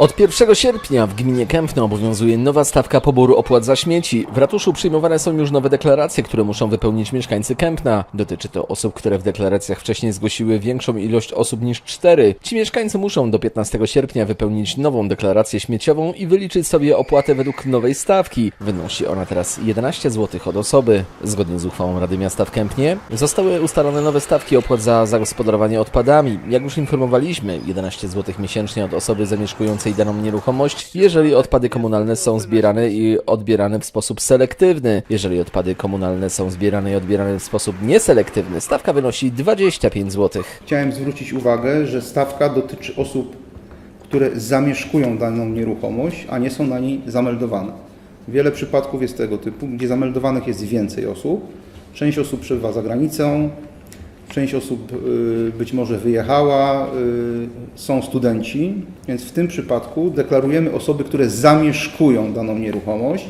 Od 1 sierpnia w gminie Kępno obowiązuje nowa stawka poboru opłat za śmieci. W ratuszu przyjmowane są już nowe deklaracje, które muszą wypełnić mieszkańcy Kępna. Dotyczy to osób, które w deklaracjach wcześniej zgłosiły większą ilość osób niż 4. Ci mieszkańcy muszą do 15 sierpnia wypełnić nową deklarację śmieciową i wyliczyć sobie opłatę według nowej stawki. Wynosi ona teraz 11 zł od osoby. Zgodnie z uchwałą Rady Miasta w Kępnie zostały ustalone nowe stawki opłat za zagospodarowanie odpadami. Jak już informowaliśmy, 11 zł miesięcznie od osoby zamieszkującej daną nieruchomość, jeżeli odpady komunalne są zbierane i odbierane w sposób selektywny. Jeżeli odpady komunalne są zbierane i odbierane w sposób nieselektywny, stawka wynosi 25 zł. Chciałem zwrócić uwagę, że stawka dotyczy osób, które zamieszkują daną nieruchomość, a nie są na niej zameldowane. Wiele przypadków jest tego typu, gdzie zameldowanych jest więcej osób. Część osób przebywa za granicą, część osób y, być może wyjechała, y, są studenci, więc w tym przypadku deklarujemy osoby, które zamieszkują daną nieruchomość.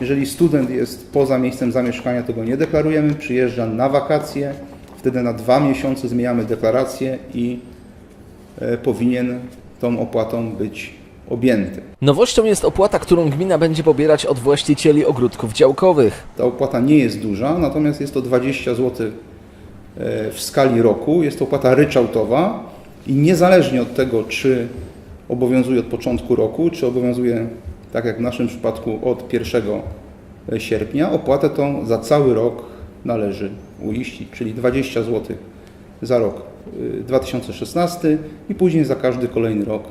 Jeżeli student jest poza miejscem zamieszkania, to go nie deklarujemy, przyjeżdża na wakacje, wtedy na dwa miesiące zmieniamy deklarację i e, powinien tą opłatą być objęty. Nowością jest opłata, którą gmina będzie pobierać od właścicieli ogródków działkowych. Ta opłata nie jest duża, natomiast jest to 20 zł w skali roku. Jest to opłata ryczałtowa i niezależnie od tego, czy obowiązuje od początku roku, czy obowiązuje, tak jak w naszym przypadku, od 1 sierpnia, opłatę tą za cały rok należy uiścić, czyli 20 zł za rok y, 2016 i później za każdy kolejny rok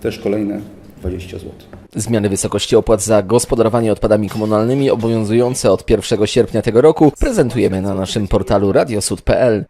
też kolejne 20 zł. Zmiany wysokości opłat za gospodarowanie odpadami komunalnymi obowiązujące od 1 sierpnia tego roku prezentujemy na naszym portalu radiosud.pl.